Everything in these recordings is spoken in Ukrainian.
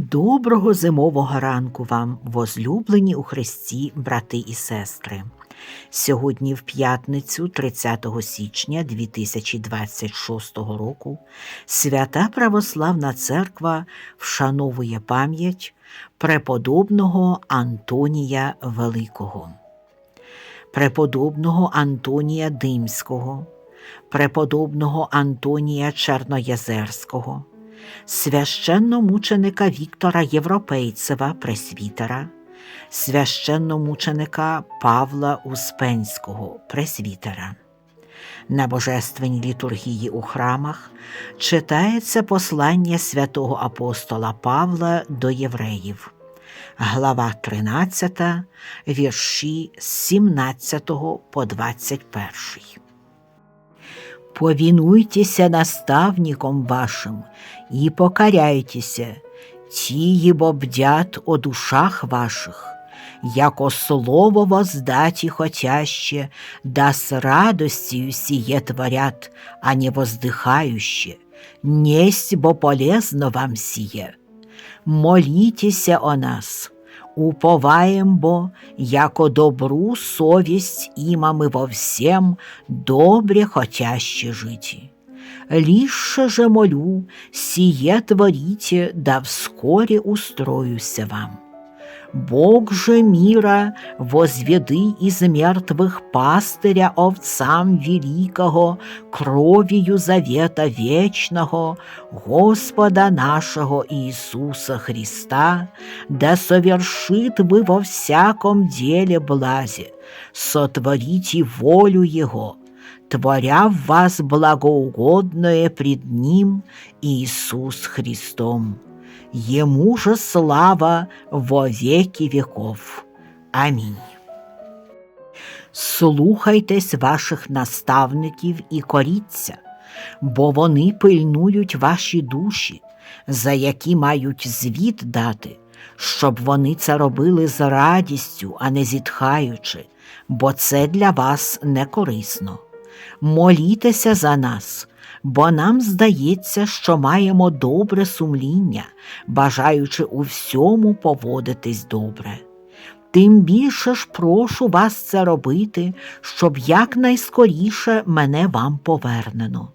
Доброго зимового ранку вам, возлюблені у Христі, брати і сестри. Сьогодні, в п'ятницю, 30 січня 2026 року, Свята Православна Церква вшановує пам'ять преподобного Антонія Великого, преподобного Антонія Димського, преподобного Антонія Черноязерського священномученика Віктора Європейцева пресвітера, священномученика Павла Успенського пресвітера. На божественній літургії у храмах читається послання святого апостола Павла до євреїв, глава 13, вірші з 17 по 21. Повинуйтеся наставникам вашим и покоряйтеся, тие бдят о душах ваших, яко слово воздати хотяще, да с радостью сие творят, а не воздыхающе, несть бо полезно вам сие. Молитеся о нас, уповаем бо, яко добру совесть имамы во всем добре хотяще жити Лише же молю, сие творите, да вскоре устроюся вам. Бог же мира возведы из мертвых пастыря овцам великого, кровью завета вечного, Господа нашего Иисуса Христа, да совершит вы во всяком деле блазе, сотворите волю Его, творя в вас благоугодное пред Ним Иисус Христом. Ему же слава во веки веков. Амінь. Слухайтесь ваших наставників і коріться, бо вони пильнують ваші душі, за які мають звіт дати, щоб вони це робили з радістю, а не зітхаючи, бо це для вас не корисно. Молітеся за нас, бо нам здається, що маємо добре сумління, бажаючи у всьому поводитись добре. Тим більше ж прошу вас це робити, щоб якнайскоріше мене вам повернено.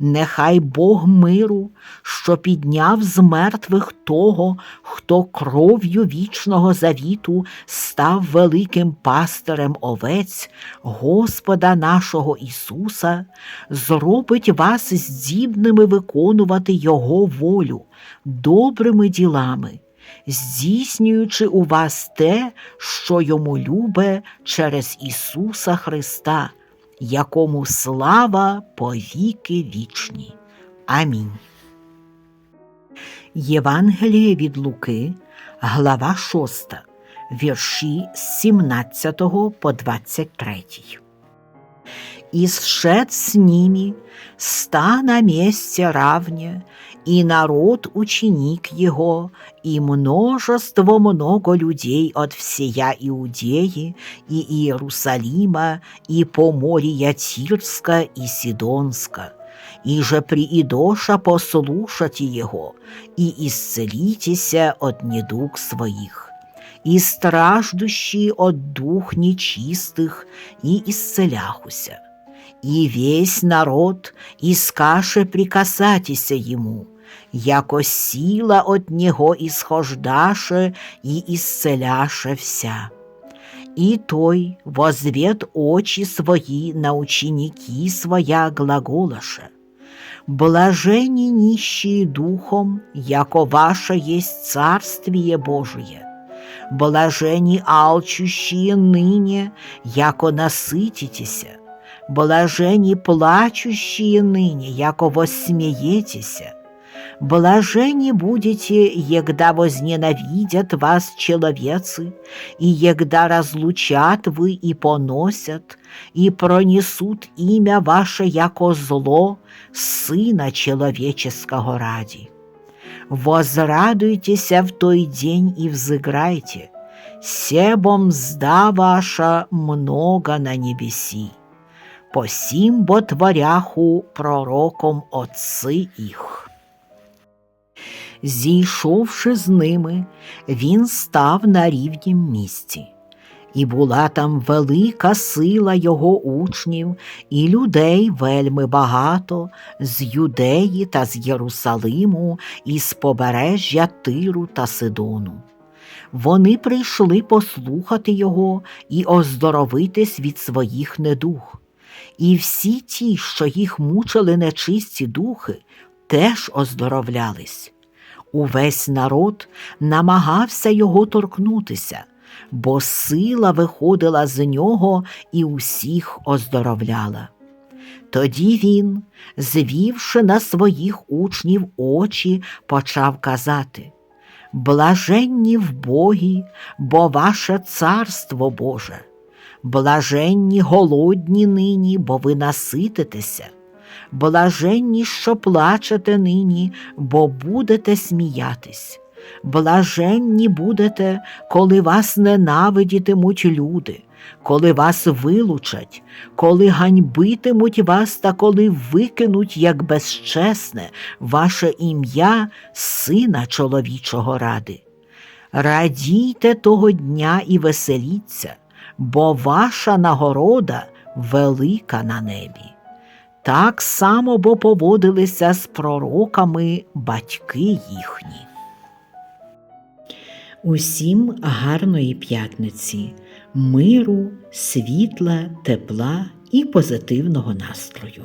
Нехай Бог миру, що підняв з мертвих того, хто кров'ю вічного завіту став великим пастирем овець Господа нашого Ісуса, зробить вас здібними виконувати Його волю добрими ділами, здійснюючи у вас те, що йому любе через Ісуса Христа якому слава повіки вічні. Амінь. Євангеліє від Луки, глава 6, вірші з 17 по 23. «И сшед с ними, ста на месте равне, и народ ученик его, и множество много людей от всея Иудеи и Иерусалима, и Поморья Тирска и Сидонска. И же приидоша послушать его, и исцелитеся от недуг своих, и страждущие от дух нечистых, и исцеляхуся и весь народ искаше прикасатися ему, яко сила от него исхождаше и исцеляше вся. И той возвет очи свои на ученики своя глаголаше. Блажени нищие духом, яко ваше есть Царствие Божие. Блажени алчущие ныне, яко насытитеся блажені плачущие ныне, яко воссмеетеся, блажени будете, егда возненавидят вас человецы, и егда разлучат вы и поносят, и пронесут имя ваше яко зло Сына Человеческого ради. Возрадуйтеся в той день и взыграйте, себом мзда ваша много на небеси посім бо творяху пророком отци їх. Зійшовши з ними, він став на рівнім місці. І була там велика сила його учнів, і людей вельми багато з Юдеї та з Єрусалиму, і з побережжя Тиру та Сидону. Вони прийшли послухати його і оздоровитись від своїх недуг. І всі ті, що їх мучили нечисті духи, теж оздоровлялись. Увесь народ намагався його торкнутися, бо сила виходила з нього і усіх оздоровляла. Тоді він, звівши на своїх учнів очі, почав казати Блаженні в Богі, бо ваше царство Боже, блаженні голодні нині, бо ви насититеся, блаженні, що плачете нині, бо будете сміятись. Блаженні будете, коли вас ненавидітимуть люди, коли вас вилучать, коли ганьбитимуть вас та коли викинуть, як безчесне, ваше ім'я Сина чоловічого ради. Радійте того дня і веселіться, бо ваша нагорода велика на небі. Так само бо поводилися з пророками батьки їхні. Усім гарної п'ятниці, миру, світла, тепла і позитивного настрою.